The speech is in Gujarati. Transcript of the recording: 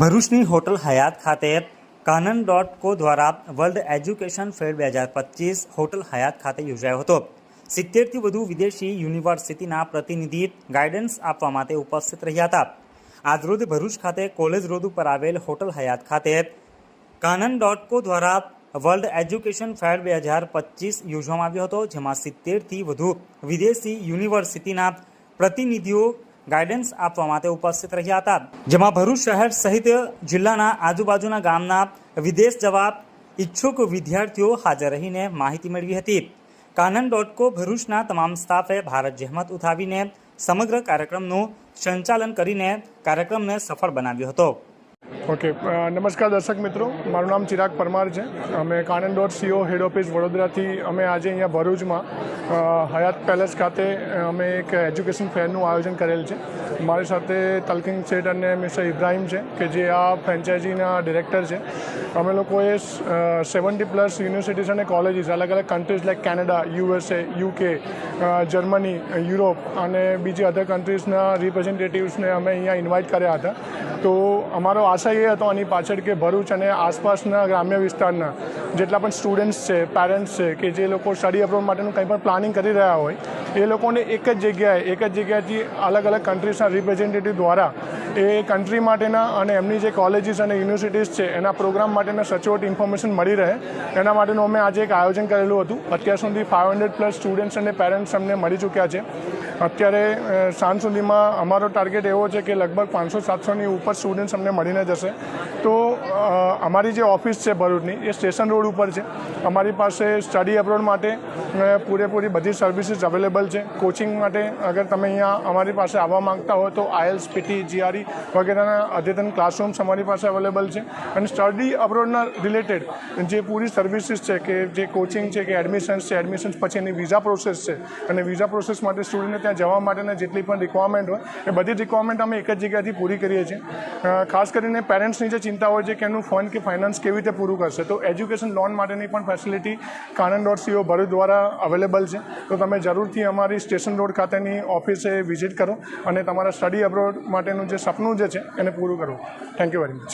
ભરૂચની હોટલ હયાત ખાતે કાનન ડોટ કો દ્વારા વર્લ્ડ એજ્યુકેશન ફેર બે હજાર પચીસ હોટલ હયાત ખાતે યોજાયો હતો. સિત્તેરથી વધુ વિદેશી યુનિવર્સિટીના પ્રતિનિધિ ગાઈડન્સ આપવા માટે ઉપસ્થિત રહ્યા હતા. આજરોજ ભરૂચ ખાતે કોલેજ રોડ ઉપર આવેલ હોટલ હયાત ખાતે કાનન ડોટ કો દ્વારા વર્લ્ડ એજ્યુકેશન ફેર બે હજાર પચીસ યોજવામાં આવ્યો હતો, જેમાં સિત્તેરથી વધુ વિદેશી યુનિવર્સિટીના પ્રતિનિધિઓ ગાઈડન્સ આપવા માટે ઉપસ્થિત રહ્યા હતા. જેમાં ભરૂચ શહેર સહિત જિલ્લાના આજુબાજુના ગામના વિદેશ જવા ઈચ્છુક વિદ્યાર્થીઓ હાજર રહીને માહિતી મેળવી હતી. કાનન ડોટ કો ભરૂચના તમામ સ્ટાફે ભારત જહેમત ઉઠાવીને સમગ્ર કાર્યક્રમનું સંચાલન કરીને કાર્યક્રમને સફળ બનાવ્યો હતો. ઓકે નમસ્કાર દર્શક મિત્રો. મારું નામ ચિરાગ પરમાર છે. અમે Kanan dot CO head office વડોદરાથી અમે આજે અહીંયા ભરૂચમાં હયાત પેલેસ ખાતે અમે એક એજ્યુકેશન ફેરનું આયોજન કરેલ છે. મારી સાથે તલકિંગ શેઠ અને મિસ્ટર ઇબ્રાહિમ છે, કે જે આ ફ્રેન્ચાઇઝીના ડિરેક્ટર છે. અમે લોકોએ સેવન્ટી પ્લસ યુનિવર્સિટીઝ અને કોલેજીસ, અલગ અલગ countries like Canada USA UK Germany Europe અને બીજી અધર કન્ટ્રીઝના રિપ્રેઝેન્ટેટિવ્સને અમે અહીંયા ઇન્વાઇટ કર્યા હતા. તો અમારો આશય એ હતો આની પાછળ કે ભરૂચ અને આસપાસના ગ્રામ્ય વિસ્તારના જેટલા પણ સ્ટુડન્ટ્સ છે પેરેન્ટ્સ છે કે જે લોકો સ્ટડી અબ્રોડ માટેનું કંઈ પણ પ્લાનિંગ કરી રહ્યા હોય, એ લોકોને એક જ જગ્યાએ, એક જ જગ્યાએથી અલગ અલગ કન્ટ્રીઝના રિપ્રેઝેન્ટેટિવ દ્વારા એ કન્ટ્રી માટેના અને એમની જે કોલેજીસ અને યુનિવર્સિટીઝ છે, એના પ્રોગ્રામ માટેના સચોટ ઇન્ફોર્મેશન મળી રહે. એના માટેનું અમે આજે એક આયોજન કરેલું હતું. અત્યાર સુધી ફાઇવ હંડ્રેડ પ્લસ સ્ટુડન્ટ્સ અને પેરેન્ટ્સ અમને મળી ચૂક્યા છે. અત્યારે સાંજ સુધીમાં અમારો ટાર્ગેટ એવો છે કે લગભગ પાંચસો સાતસોની ઉપર સ્ટુડન્ટ્સ અમને મળીને જશે. તો અમારી જે ઓફિસ છે ભરૂચની, એ સ્ટેશન રોડ ઉપર છે. અમારી પાસે સ્ટડી અબ્રોડ માટે પૂરેપૂરી બધી સર્વિસીસ અવેલેબલ છે. કોચિંગ માટે અગર તમે અહીંયા અમારી પાસે આવવા માંગતા હો તો આઈએલ્સ પીટી જીઆરઈ વગેરેના અદ્યતન ક્લાસરૂમ્સ અમારી પાસે અવેલેબલ છે. અને સ્ટડી અબ્રોડના રિલેટેડ જે પૂરી સર્વિસીસ છે કે જે કોચિંગ છે કે એડમિશન્સ છે, એડમિશન્સ પછી એની વિઝા પ્રોસેસ છે. અને વિઝા પ્રોસેસ માટે સ્ટુડન્ટને ત્યાં જવા માટેના જેટલી પણ રિક્વાયરમેન્ટ હોય, એ બધી રિક્વાયરમેન્ટ અમે એક જ જગ્યાથી પૂરી કરીએ છીએ. ખાસ કરીને પેરેન્ટ્સની જે ચિંતા હોય છે કે એનું ફંડ કે ફાઇનાન્સ કેવી રીતે પૂરું કરશે. તો એજ્યુકેશન લોન માટેની પણ facility Kanan dot CO Bharuch દ્વારા અવેલેબલ છે. તો તમે જરૂરથી અમારી સ્ટેશન રોડ ખાતેની ઓફિસે વિઝિટ કરો અને તમારા સ્ટડી અબ્રોડ માટેનું જે સપનું જે છે એને પૂરું કરવું. Thank you very much